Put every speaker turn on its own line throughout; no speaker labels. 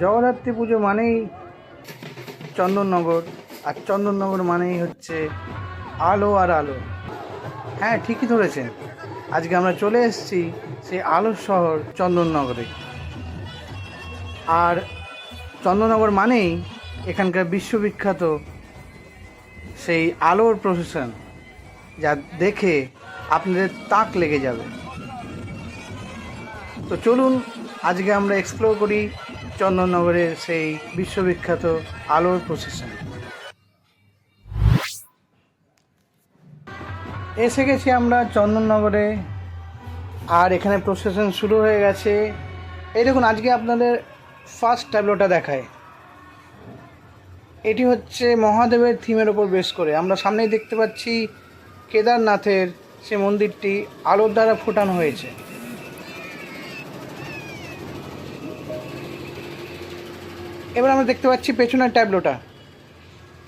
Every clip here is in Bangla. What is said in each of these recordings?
জগদ্ধাত্রী পুজো মানেই চন্দননগর, আর চন্দননগর মানেই হচ্ছে আলো আর আলো। হ্যাঁ ঠিকই ধরেছেন। আজকে আমরা চলে এসেছি সেই আলোর শহর চন্দননগরে। আর চন্দননগর মানেই এখানকার বিশ্ববিখ্যাত সেই আলোর প্রসেশন যা দেখে আপনাদের তাক লেগে যাবে। তো চলুন, আজকে আমরা এক্সপ্লোর করি চন্দননগরের সেই বিশ্ববিখ্যাত আলোর প্রসেশন এসে গেছি আমরা চন্দননগরে। আর এখানে প্রসেশন শুরু হয়ে গেছে। এই দেখুন, আজকে আপনাদের ফার্স্ট ট্যাবলোটা দেখায়। এটি হচ্ছে মহাদেবের থিমের ওপর বেশ করে। আমরা সামনেই দেখতে পাচ্ছি কেদারনাথের সে মন্দিরটি আলোর দ্বারা ফোটানো হয়েছে। এবার আমরা দেখতে পাচ্ছি পেছনের ট্যাবলোটা।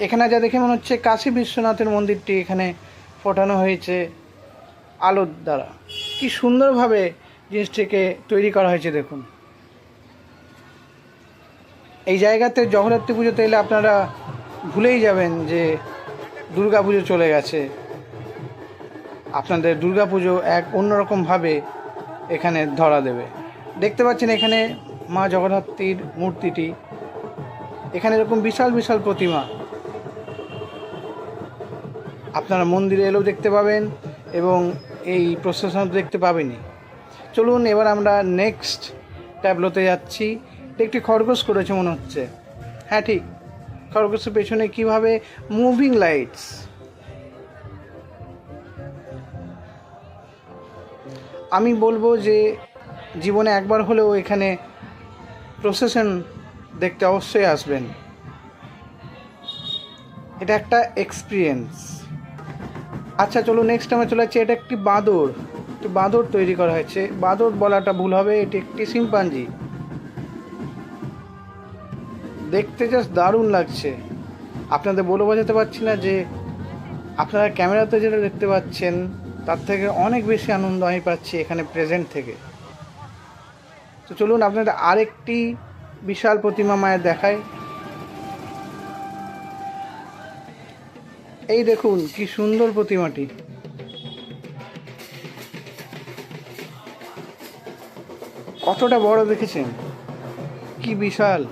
এখানে যা দেখে মনে হচ্ছে কাশী বিশ্বনাথের মন্দিরটি এখানে ফোটানো হয়েছে আলোর দ্বারা। কি সুন্দরভাবে জিনিসটিকে তৈরি করা হয়েছে দেখুন। এই জায়গাতে জগদ্ধাত্রী পুজোতে এলে আপনারা ভুলেই যাবেন যে দুর্গা পুজো চলে গেছে। আপনাদের দুর্গা পুজো এক অন্যরকমভাবে এখানে ধরা দেবে। দেখতে পাচ্ছেন এখানে মা জগদ্ধাত্রীর মূর্তিটি। এখানে এরকম বিশাল বিশাল প্রতিমা। আপনারা মন্দিরে এলেও দেখতে পাবেন এবং এই প্রসেশন দেখতে পাবেনই। চলুন এবার আমরা নেক্সট ট্যাবলোতে যাচ্ছি। একটি খরগোশ করেছে মনে হচ্ছে। হ্যাঁ ঠিক। খরগোশের পেছনে কীভাবে মুভিং লাইটস আমি বলব যে জীবনে একবার হলেও এখানে প্রসেশন দেখতে অবশ্যই আসবেন। এটা একটা এক্সপিরিয়েন্স আচ্ছা চলো নেক্সট আমরা চলে যাচ্ছি। এটা একটি বাঁদর একটি বাঁদর তৈরি করা হয়েছে। বাঁদর বলাটা ভুল হবে, এটি একটি সিম্পাঞ্জি দেখতে জাস্ট দারুণ লাগছে। আপনাদের বলে বোঝাতে পারছি না যে আপনারা ক্যামেরাতে যেটা দেখতে পাচ্ছেন, তার থেকে অনেক বেশি আনন্দ আমি পাচ্ছি এখানে প্রেজেন্ট থেকে। তো চলুন, আপনাদের আরেকটি বিশাল প্রতিমা মায়ের দেখায়। এই দেখুন কি সুন্দর প্রতিমাটি। কতটা বড় দেখেছেন? কি বিশাল।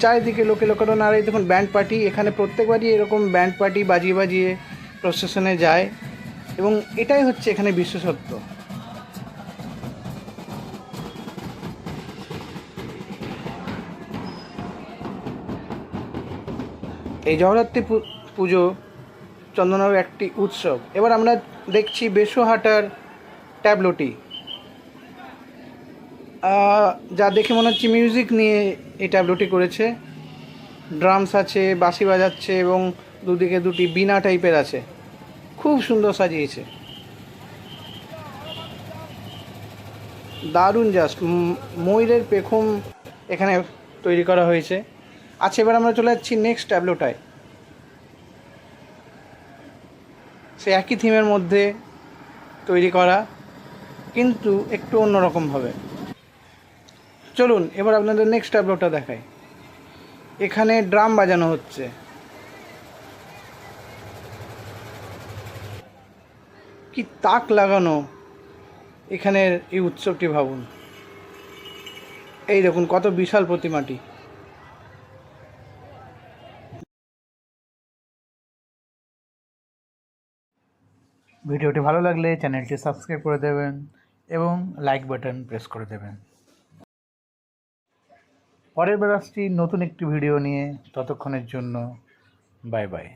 চারিদিকে লোকে লোকারণ আর এই দেখুন ব্যান্ড পার্টি, এখানে প্রত্যেকবারই এরকম ব্যান্ড পার্টি বাজিয়ে বাজিয়ে প্রসেশনে যায়। এবং এটাই হচ্ছে এখানে বিশেষত্ব। জগদ্ধাত্রী পু- পুজো চন্দননগর একটি উৎসব। এবার আমরা দেখছি বেসোহাটার ট্যাবলোটি। যা দেখে মনে হচ্ছে মিউজিক নিয়ে এই ট্যাবলোটি করেছে। ড্রামস আছে, বাঁশি বাজাচ্ছে এবং দুদিকে দুটি বিনা টাইপের আছে। খুব সুন্দর সাজিয়েছে। দারুণ জাস্ট। ময়ূরের পেখম এখানে তৈরি করা হয়েছে। আচ্ছা এবার আমরা চলে যাচ্ছি নেক্সট ট্যাবলোটায় সে একই থিমের মধ্যে তৈরি করা, কিন্তু একটু অন্যরকমভাবে চলুন, এবার আপনাদের নেক্সট ট্যাবলোটা দেখাই। এখানে ড্রাম বাজানো হচ্ছে। কি তাক লাগানো এখানের এই উৎসবটি ভাবুন। এই দেখুন, কত বিশাল প্রতিমাটি। ভিডিওটি ভালো লাগলে চ্যানেলটি সাবস্ক্রাইব করে দেবেন এবং লাইক বাটন প্রেস করে দেবেন। পরের বার আসছি নতুন একটি ভিডিও নিয়ে। ততক্ষণের জন্য বাই বাই।